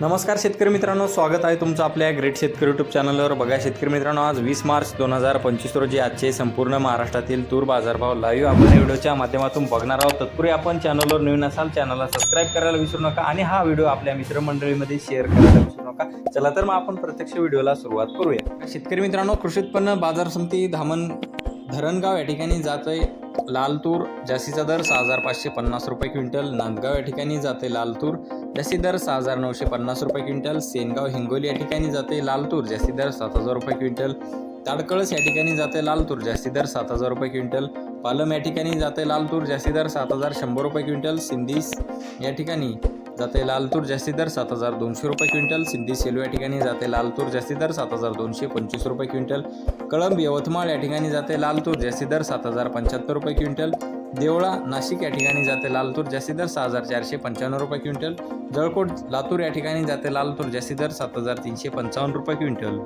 नमस्कार शेतकरी मित्रांनो स्वागत आहे तुमचं आपल्या ग्रेट शेतकरी यूट्यूब चॅनलवर बघा शेतकरी मित्रांनो आज वीस मार्च दोन हजार पंचवीस रोजी आजचे संपूर्ण महाराष्ट्रातील तूर बाजारभाव लाईव्ह आपण व्हिडिओच्या माध्यमातून बघणार आहोत. तत्पूर्वी आपण चॅनलवर नवीन असाल चॅनलला सबस्क्राईब करायला विसरू नका आणि हा व्हिडिओ आपल्या मित्रमंडळीमध्ये शेअर करायला विसरू नका. चला तर मग आपण प्रत्यक्ष व्हिडिओला सुरुवात करूया. शेतकरी मित्रांनो कृषी उत्पन्न बाजार समिती धामण धरणगाव या ठिकाणी जातोय. लाल तूर जास्तीचा दर सहा हजार पाचशे पन्नास रुपये क्विंटल नांदगाव या ठिकाणी जाते लाल तूर जास्ती दर सहा हजार नऊशे पन्नास रुपये क्विंटल सेनगाव हिंगोली या ठिकाणी जाते लाल तूर जास्ती दर सात हजार रुपये क्विंटल ताडकळस या ठिकाणी जाते लाल तूर जास्ती दर सात हजार रुपये क्विंटल पालम या ठिकाणी जाते लाल तूर जास्ती दर सात हजार शंभर रुपये क्विंटल सिंधीस या ठिकाणी जाते लाल तूर जास्ती दर सात हजार दोनशे रुपये क्विंटल. सिंधी सेलू या ठिकाणी जाते लाल तूर जास्ती दर सात हजार दोनशे पंचवीस रुपये क्विंटल. कळंब यवतमाळ या ठिकाणी जाते लाल तूर जास्ती दर सात हजार पंच्याहत्तर रुपये क्विंटल. देवळा नाशिक या ठिकाणी जाते लालतूर जास्ती दर सहा हजार चारशे पंच्याण्णव रुपये क्विंटल. जळकोट लातूर या ठिकाणी जाते लालतूर जास्ती दर सात हजार तीनशे पंचावन्न रुपये क्विंटल.